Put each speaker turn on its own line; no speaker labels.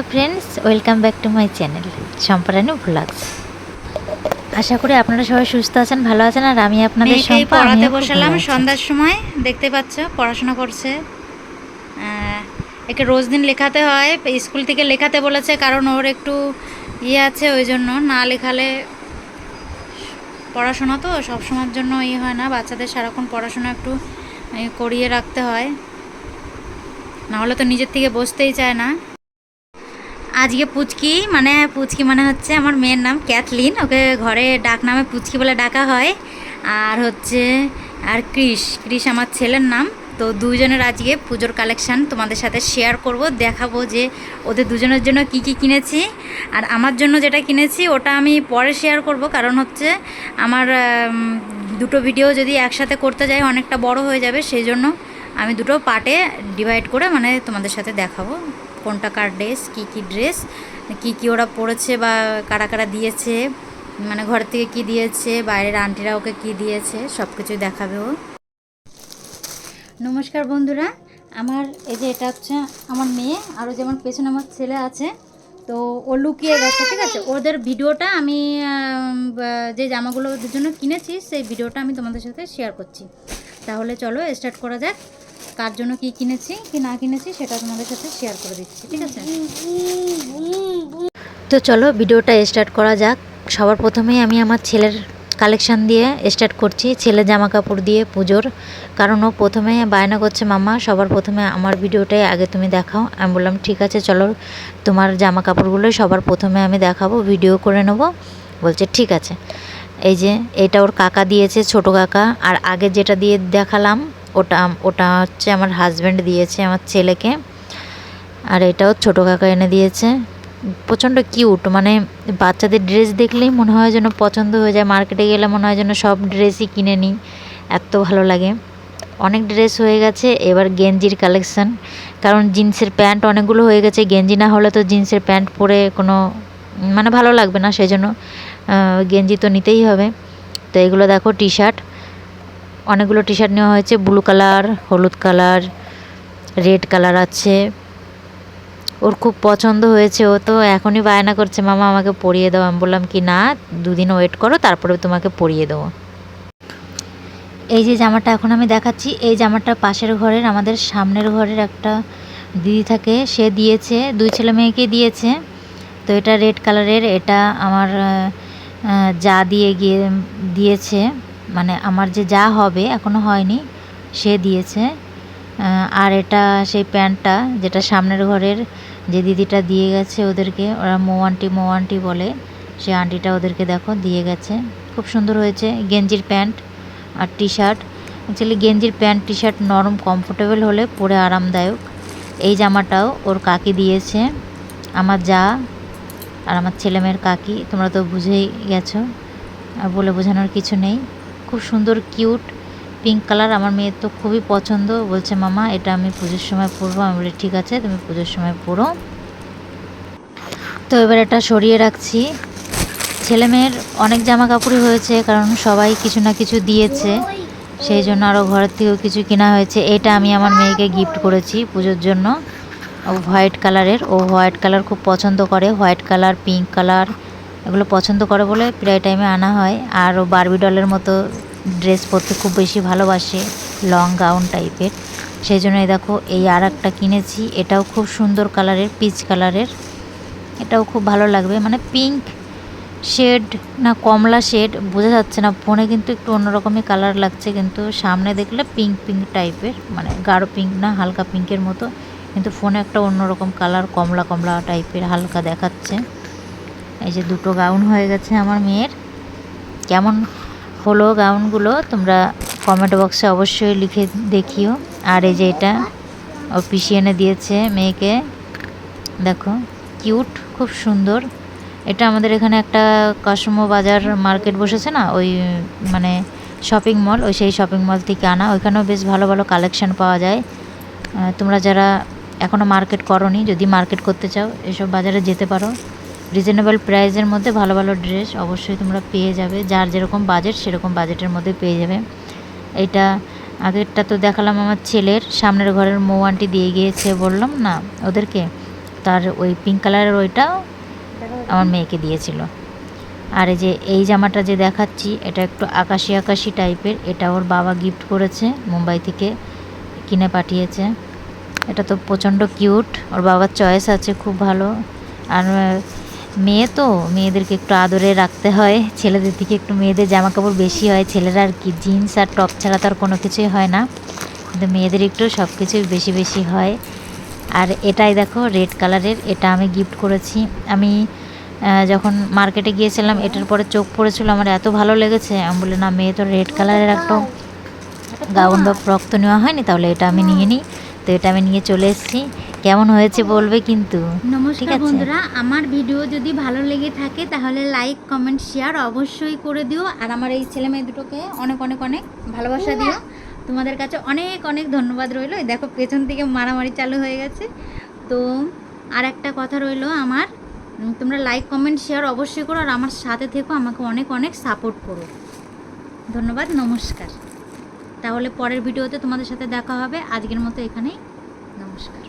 Hello friends welcome back to my channel Samparani vlogs আশা করি আপনারা সবাই সুস্থ আছেন ভালো আছেন আর আমি আপনাদের সম্পা
পড়াতে বসালাম সন্ধ্যার সময় দেখতে পাচ্ছ পড়াশোনা করছে। একে রোজ দিন লেখাতে হয় স্কুল থেকে লেখাতে বলেছে কারণ ওর একটু ইয়ে আছে ওই জন্য না লেখালে পড়াশোনা তো সব সময়ের জন্য ইয়ে হয় না বাচ্চাদের সারাক্ষণ পড়াশোনা একটু করিয়ে রাখতে হয়। না হলে তো নিজের থেকে বসতেই চায় না। আজকে পুচকি মানে পুচকি মানে হচ্ছে আমার মেয়ের নাম ক্যাথলিন, ওকে ঘরে ডাক নামে পুচকি বলে ডাকা হয়। আর হচ্ছে, আর ক্রিস ক্রিস আমার ছেলের নাম। তো দুজনের আজকে পুজোর কালেকশান তোমাদের সাথে শেয়ার করব, দেখাবো যে ওদের দুজনের জন্য কি কি কিনেছি। আর আমার জন্য যেটা কিনেছি, ওটা আমি পরে শেয়ার করব, কারণ হচ্ছে আমার দুটো ভিডিও যদি একসাথে করতে যাই, অনেকটা বড় হয়ে যাবে, সেই জন্য আমি দুটো পার্টে ডিভাইড করে মানে তোমাদের সাথে দেখাবো। কোনটা কার ড্রেস, কী কী ড্রেস, কী কী ওরা পরেছে বা কারা কারা দিয়েছে মানে ঘর থেকে কি দিয়েছে, বাইরের আন্টিরা ওকে কি দিয়েছে সব কিছুই দেখাবে ও। নমস্কার বন্ধুরা, আমার এই যে এটা হচ্ছে আমার মেয়ে আরও যেমন পেছনে আমার ছেলে আছে, তো ও লুকিয়ে গেছে, ঠিক আছে? ওদের ভিডিওটা আমি যে জামাগুলো ওদের জন্য কিনেছি, সেই ভিডিওটা আমি তোমাদের সাথে শেয়ার করছি। তাহলে চলো স্টার্ট করা যাক। কার জন্য কি কিনেছি, কি না কিনেছি সেটা তোমাদের সাথে শেয়ার করে দিচ্ছি, ঠিক আছে?
তো চলো ভিডিওটা স্টার্ট করা যাক। সবার প্রথমেই আমি আমার ছেলের কালেকশান দিয়ে স্টার্ট করছি, ছেলে জামা কাপড় দিয়ে পুজোর। কারণ ও প্রথমে বায়না করছে মামা সবার প্রথমে আমার ভিডিওটাই আগে তুমি দেখাও। আমি বললাম, ঠিক আছে, চলো, তোমার জামা কাপড়গুলোই সবার প্রথমে আমি দেখাবো ভিডিও করে নেব। বলছে, ঠিক আছে। এই যে, এটা ওর কাকা দিয়েছে, ছোট কাকা। আর আগে যেটা দিয়ে দেখালাম ওটা ওটা হচ্ছে আমার হাজব্যান্ড দিয়েছে আমার ছেলেকে। আর এটাও ছোটো কাকা এনে দিয়েছে। প্রচণ্ড কিউট মানে বাচ্চাদের ড্রেস দেখলেই মনে হয় যেন পছন্দ হয়ে যায়। মার্কেটে গেলে মনে হয় যেন সব ড্রেসই কিনে নিই। এত ভালো লাগে। অনেক ড্রেস হয়ে গেছে, এবার গেঞ্জির কালেকশান কারণ জিন্সের প্যান্ট অনেকগুলো হয়ে গেছে। গেঞ্জি না হলে তো জিন্সের প্যান্ট পরে কোনো মানে ভালো লাগবে না সেই জন্য গেঞ্জি তো নিতেই হবে। তো এগুলো দেখো টি শার্ট অনেকগুলো টি শার্ট নেওয়া হয়েছে ব্লু কালার হলুদ কালার রেড কালার আছে। ওর খুব পছন্দ হয়েছে ও তো এখনই বায়না করছে, মামা, আমাকে পরিয়ে দাও। আমি বললাম, কি না, দুদিন ওয়েট করো, তারপরে তোমাকে পরিয়ে দেবো। এই যে জামাটা এখন আমি দেখাচ্ছি, এই জামাটা পাশের ঘরের, আমাদের সামনের ঘরের একটা দিদি থাকে, সে দিয়েছে, দুই ছেলে মেয়েকে দিয়েছে। তো এটা রেড কালারের এটা আমার যা দিয়ে গিয়ে দিয়েছে। মানে আমার যে যা হবে এখনও হয়নি, সে দিয়েছে। আর এটা সেই প্যান্টটা যেটা সামনের ঘরের যে দিদিটা দিয়ে গেছে ওদেরকে, ওরা মৌ আন্টি মৌ আন্টি বলে সে আন্টিটা ওদেরকে দেখো দিয়ে গেছে। খুব সুন্দর হয়েছে, গেঞ্জির প্যান্ট আর টি শার্ট অ্যাকচুয়ালি গেঞ্জির প্যান্ট টি শার্ট নরম, কমফোর্টেবল হলে পরে আরামদায়ক। এই জামাটাও ওর কাকি দিয়েছে, আমার যা আর আমার ছেলেমেয়ের কাকি, তোমরা তো বুঝেই গেছো, আর বলে বোঝানোর কিছু নেই। খুব সুন্দর, কিউট পিঙ্ক কালার আমার মেয়ের তো খুবই পছন্দ। বলছে, মামা, এটা আমি পুজোর সময় পরবো। আমি বলি, ঠিক আছে, তুমি পুজোর সময় পরো। তো এবার এটা সরিয়ে রাখছি। ছেলে মেয়ের অনেক জামা কাপড়ই হয়েছে, কারণ সবাই কিছু না কিছু দিয়েছে। সেই জন্য আরও ঘরের থেকেও কিছু কেনা হয়েছে। এটা আমি আমার মেয়েকে গিফট করেছি পুজোর জন্য। হোয়াইট কালারের ও হোয়াইট কালার খুব পছন্দ করে। হোয়াইট কালার পিঙ্ক কালার এগুলো পছন্দ করে বলে প্রায় টাইমে আনা হয়। আর ও বারবি ডলের মতো ড্রেস পরতে খুব বেশি ভালোবাসে লং গাউন টাইপের সেই জন্য দেখো এই আর একটা কিনেছি। এটাও খুব সুন্দর কালারের পিচ কালারের এটাও খুব ভালো লাগবে। মানে পিঙ্ক শেড না কমলা শেড বোঝা যাচ্ছে না। ফোনে কিন্তু একটু অন্যরকমই কালার লাগছে, কিন্তু সামনে দেখলে পিঙ্ক পিঙ্ক টাইপের মানে গাঢ় পিঙ্ক না, হালকা পিঙ্কের মতো। কিন্তু ফোনে একটা অন্যরকম কালার কমলা কমলা টাইপের হালকা দেখাচ্ছে। এই যে দুটো গাউন হয়ে গেছে আমার মেয়ের। কেমন হলো গাউনগুলো তোমরা কমেন্ট বক্সে অবশ্যই লিখে দেখিও। আর এই যে এটা ও পিসি এনে দিয়েছে মেয়েকে। দেখো কিউট খুব সুন্দর। এটা আমাদের এখানে একটা কাসমো বাজার মার্কেট বসেছে না? ওই মানে শপিং মল ওই সেই শপিং মল থেকে আনা। ওইখানেও বেশ ভালো ভালো কালেকশন পাওয়া যায়। তোমরা যারা এখনও মার্কেট করনি, যদি মার্কেট করতে চাও, এসব বাজারে যেতে পারো। রিজনেবল প্রাইসের মধ্যে ভালো ভালো ড্রেস অবশ্যই তোমরা পেয়ে যাবে। যার যেরকম বাজেট সেরকম বাজেটের মধ্যে পেয়ে যাবে। এটা আগেরটা তো দেখালাম আমার ছেলের। সামনের ঘরের মৌ আন্টি দিয়ে গিয়েছে বললাম, না, ওদেরকে। তার ওই পিঙ্ক কালারের ওইটাও আমার মেয়েকে দিয়েছিল। আর এই যে, এই জামাটা যে দেখাচ্ছি, এটা একটু আকাশি আকাশি টাইপের এটা ওর বাবা গিফট করেছে, মুম্বাই থেকে কিনে পাঠিয়েছে। এটা তো প্রচণ্ড কিউট ওর বাবার চয়েস আছে, খুব ভালো। আর মেয়ে তো, মেয়েদেরকে একটু আদরে রাখতে হয়, ছেলেদের থেকে একটু মেয়েদের জামা কাপড় বেশি হয়, ছেলেরা আর কি জিন্স আর টপ ছাড়া তো আর কোনো কিছুই হয় না। কিন্তু মেয়েদের একটু সব কিছুই বেশি বেশি হয়। আর এটাই দেখো রেড কালারের এটা আমি গিফট করেছি। আমি যখন মার্কেটে গিয়েছিলাম, এটার পরে চোখ পড়েছিল, আমার এত ভালো লেগেছে। আমি বলে না, মেয়ে তো রেড কালারের একটা গাউন বা ফ্রক তো নেওয়া হয়নি, তাহলে এটা আমি নিয়ে নিই। তো এটা আমি নিয়ে চলে এসেছি। কেমন হয়েছে বলবে কিন্তু?
নমস্কার। বন্ধুরা আমার ভিডিও যদি ভালো লেগে থাকে তাহলে লাইক কমেন্ট শেয়ার অবশ্যই করে দিও। আর আমার এই ছেলে মেয়ে দুটোকে অনেক অনেক অনেক ভালোবাসা দিও। তোমাদের কাছে অনেক অনেক ধন্যবাদ রইল। এই দেখো পেছন থেকে মারামারি চালু হয়ে গেছে। তো আর একটা কথা রইল আমার তোমরা লাইক কমেন্ট শেয়ার অবশ্যই করো। আর আমার সাথে থেকো আমাকে অনেক অনেক সাপোর্ট করো। ধন্যবাদ নমস্কার। তাহলে পরের ভিডিওতে তোমাদের সাথে দেখা হবে। আজকের মতো এখানেই নমস্কার।